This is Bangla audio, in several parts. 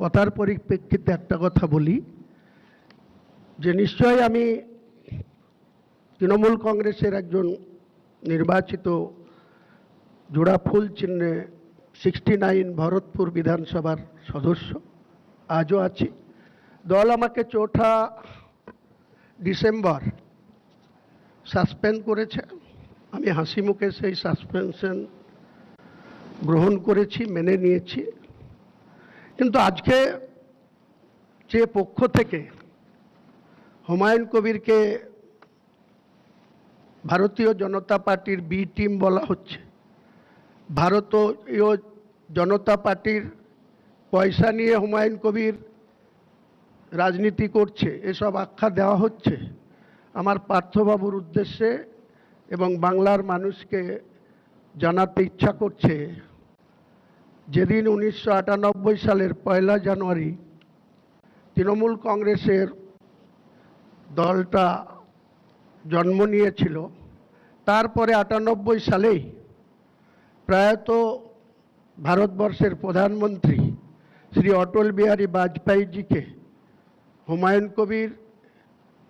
কথার পরিপ্রেক্ষিতে একটা কথা বলি, যে নিশ্চয়ই আমি তৃণমূল কংগ্রেসের একজন নির্বাচিত জোড়া ফুল চিহ্নে সিক্সটি নাইন ভরতপুর বিধানসভার সদস্য, আজও আছি। দল আমাকে চৌঠা ডিসেম্বর সাসপেন্ড করেছে। আমি হাসি মুখে সেই সাসপেনশন গ্রহণ করেছি, মেনে নিয়েছি। কিন্তু আজকে যে পক্ষ থেকে হুমায়ুন কবিরকে ভারতীয় জনতা পার্টির বি টিম বলা হচ্ছে, ভারতীয় জনতা পার্টির পয়সা নিয়ে হুমায়ুন কবির রাজনীতি করছে, এসব আখ্যা দেওয়া হচ্ছে, আমার পার্থবাবুর উদ্দেশ্যে এবং বাংলার মানুষকে জানাতে ইচ্ছা করছে যেদিন উনিশশো আটানব্বই সালের পয়লা জানুয়ারি তৃণমূল কংগ্রেসের দলটা জন্ম নিয়েছিল, তারপরে আটানব্বই সালেই প্রায়ত ভারতবর্ষের প্রধানমন্ত্রী শ্রী অটল বিহারী বাজপেয়ীজিকে হুমায়ুন কবির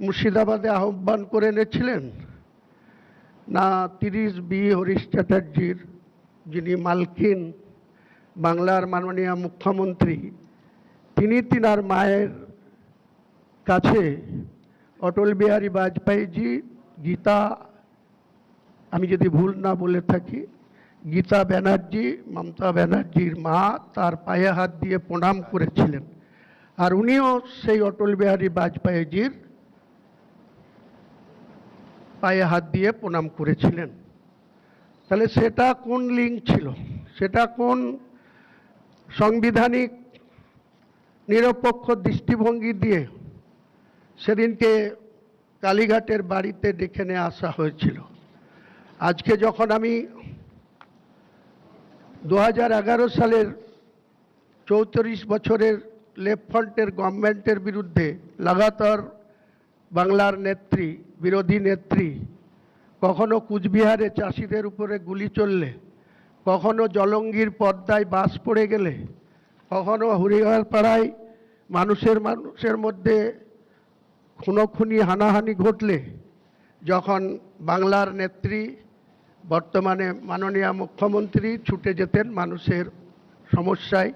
মুর্শিদাবাদে আহ্বান করে এনেছিলেন। না, তিরিশ বি হরিশ চ্যাটার্জির যিনি মালকিন বাংলার মাননীয় মুখ্যমন্ত্রী, তিনি তিনার মায়ের কাছে অটল বিহারী বাজপেয়ীজি গীতা, আমি যদি ভুল না বলে থাকি, গীতা ব্যানার্জি, মমতা ব্যানার্জির মা তার পায়ে হাত দিয়ে প্রণাম করেছিলেন। আর উনিও সেই অটল বিহারী বাজপেয়ীজির পায়ে হাত দিয়ে প্রণাম করেছিলেন। তাহলে সেটা কোন লিঙ্ক ছিল? সেটা কোন সাংবিধানিক নিরপেক্ষ দৃষ্টিভঙ্গি দিয়ে সেদিনকে কালীঘাটের বাড়িতে ডেকে নিয়ে আসা হয়েছিল। আজকে যখন আমি দু হাজার এগারো সালের চৌত্রিশ বছরের লেফট ফ্রন্টের গভর্নমেন্টের বিরুদ্ধে লাগাতার বাংলার নেত্রী, বিরোধী নেত্রী, কখনো কুচবিহারে চাষিদের উপরে গুলি চললে কখনো জলঙ্গির পদ্মায় বাস পড়ে গেলে, কখনো হরিহর পাড়ায় মানুষের মানুষের মধ্যে খুনোখুনি হানাহানি ঘটলে, যখন বাংলার নেত্রী, বর্তমানে মাননীয় মুখ্যমন্ত্রী ছুটে যেতেন মানুষের সমস্যায়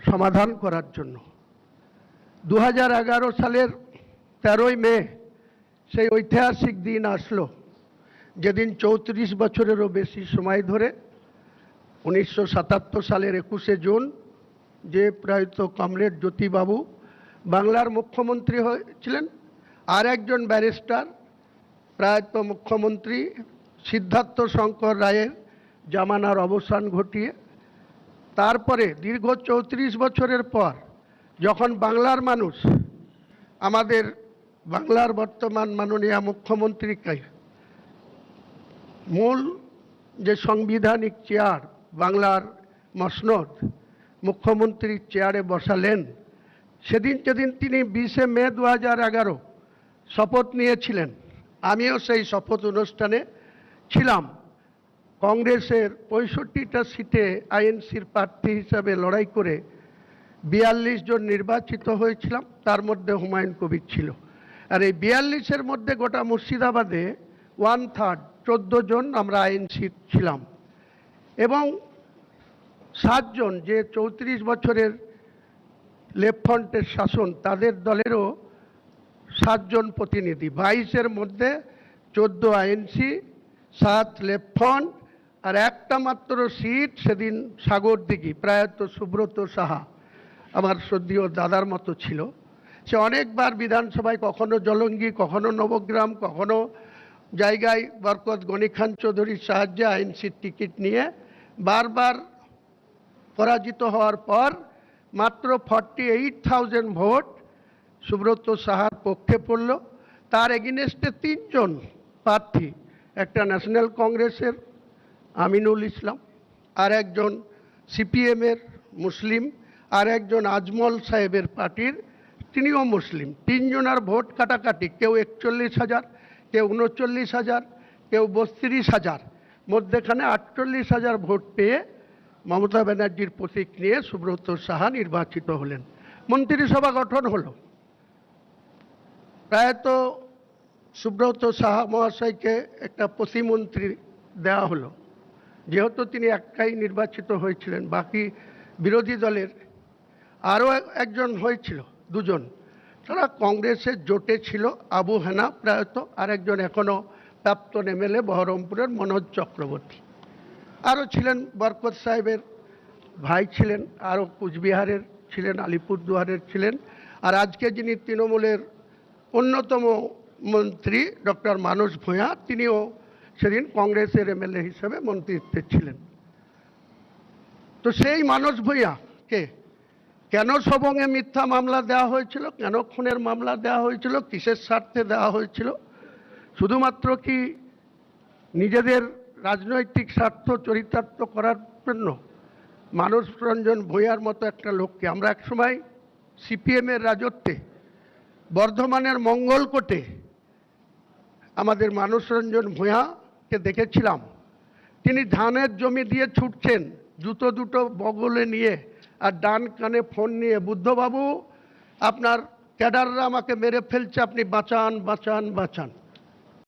সমাধান করার জন্য। দু হাজার এগারো সালের তেরোই মে, সেই ঐতিহাসিক দিন আসলো। যেদিন চৌত্রিশ বছরেরও বেশি সময় ধরে উনিশশো সাতাত্তর সালের একুশে জুন যে প্রয়াত কমরেড জ্যোতিবাবু বাংলার মুখ্যমন্ত্রী হয়েছিলেন, আর একজন ব্যারিস্টার প্রয়াত মুখ্যমন্ত্রী সিদ্ধার্থ শঙ্কর রায়ের জামানার অবসান ঘটিয়ে, তারপরে দীর্ঘ চৌত্রিশ বছরের পর যখন বাংলার মানুষ আমাদের বাংলার বর্তমান মাননীয় মুখ্যমন্ত্রীকে মূল যে সাংবিধানিক চেয়ার বাংলার মসনদ মুখ্যমন্ত্রীর চেয়ারে বসালেন, সেদিন যেদিন তিনি বিশে মে দু হাজার এগারো শপথ নিয়েছিলেন, আমিও সেই শপথ অনুষ্ঠানে ছিলাম। কংগ্রেসের পঁয়ষট্টিটা সিটে আইএনসির প্রার্থী হিসাবে লড়াই করে বিয়াল্লিশ জন নির্বাচিত হয়েছিলাম, তার মধ্যে হুমায়ুন কবির ছিল। আর এই বিয়াল্লিশের মধ্যে গোটা মুর্শিদাবাদে ওয়ান থার্ড চোদ্দ জন আমরা আইএনসি ছিলাম। এবং সাতজন যে চৌত্রিশ বছরের লেফট ফ্রন্টের শাসন, তাদের দলেরও সাতজন প্রতিনিধি। বাইশের মধ্যে চোদ্দ আইএনসি সাত লেফট ফ্রন্ট আর একটা মাত্র সিট সেদিন সাগরদিঘি প্রায়ত সুব্রত সাহা, আমার শ্রদ্ধীয় দাদার মতো ছিল। সে অনেকবার বিধানসভায় কখনো জলঙ্গি, কখনো নবগ্রাম, কখনো জায়গায় বরকত গনি খান চৌধুরীর সাহায্যে আইনসির টিকিট নিয়ে বারবার পরাজিত হওয়ার পর মাত্র forty eight thousand vote Subrata সাহার পক্ষে পড়ল। তার এগেনস্টে তিনজন প্রার্থী, একটা ন্যাশনাল কংগ্রেসের আমিনুল ইসলাম, আর একজন সিপিএমের মুসলিম, আর একজন আজমল সাহেবের পার্টির, তিনিও মুসলিম। তিনজনার ভোট কাটাকাটি কেউ একচল্লিশ হাজার কেউ উনচল্লিশ হাজার, কেউ বত্রিশ হাজার, মধ্যেখানে আটচল্লিশ হাজার ভোট পেয়ে মমতা ব্যানার্জির প্রতীক নিয়ে সুব্রত সাহা নির্বাচিত হলেন। মন্ত্রিসভা গঠন হলো। প্রায়ত সুব্রত সাহা মহাশয়কে একটা প্রতিমন্ত্রী দেওয়া হলো। যেহেতু তিনি একাই নির্বাচিত হয়েছিলেন, বাকি বিরোধী দলের আরও একজন হয়েছিল, দুজন। তারা কংগ্রেসের জোটে ছিল, আবু হেনা প্রায়ত আর একজন এখনও প্রাক্তন এমএলএ বহরমপুরের মনোজ চক্রবর্তী। আরও ছিলেন বরকত সাহেবের ভাই ছিলেন, আরও কুচবিহারের ছিলেন, আলিপুরদুয়ারের ছিলেন, আর আজকে যিনি তৃণমূলের অন্যতম মন্ত্রী, ডক্টর মানস ভূঁয়া তিনিও সেদিন কংগ্রেসের এমএলএ হিসেবে মন্ত্রিত্বে ছিলেন। তো সেই মানস ভূঁয়াকে কেন সবঙ্গে মিথ্যা মামলা দেওয়া হয়েছিল? কেন খুনের মামলা দেওয়া হয়েছিল? কিসের স্বার্থে দেওয়া হয়েছিল? শুধুমাত্র কি নিজেদের রাজনৈতিক স্বার্থ চরিতার্থ করার জন্য মানস রঞ্জন ভূঁইয়ার মতো একটা লোককে? আমরা একসময় সিপিএমের রাজত্বে, বর্ধমানের মঙ্গলকোটে আমাদের মানস রঞ্জন ভূঁয়াকে দেখেছিলাম। তিনি ধানের জমি দিয়ে ছুটছেন, জুতো দুটো বগলে নিয়ে আর ডান কানে ফোন নিয়ে, বুদ্ধবাবু, আপনার ক্যাডাররা আমাকে মেরে ফেলছে, আপনি বাঁচান বাঁচান বাঁচান।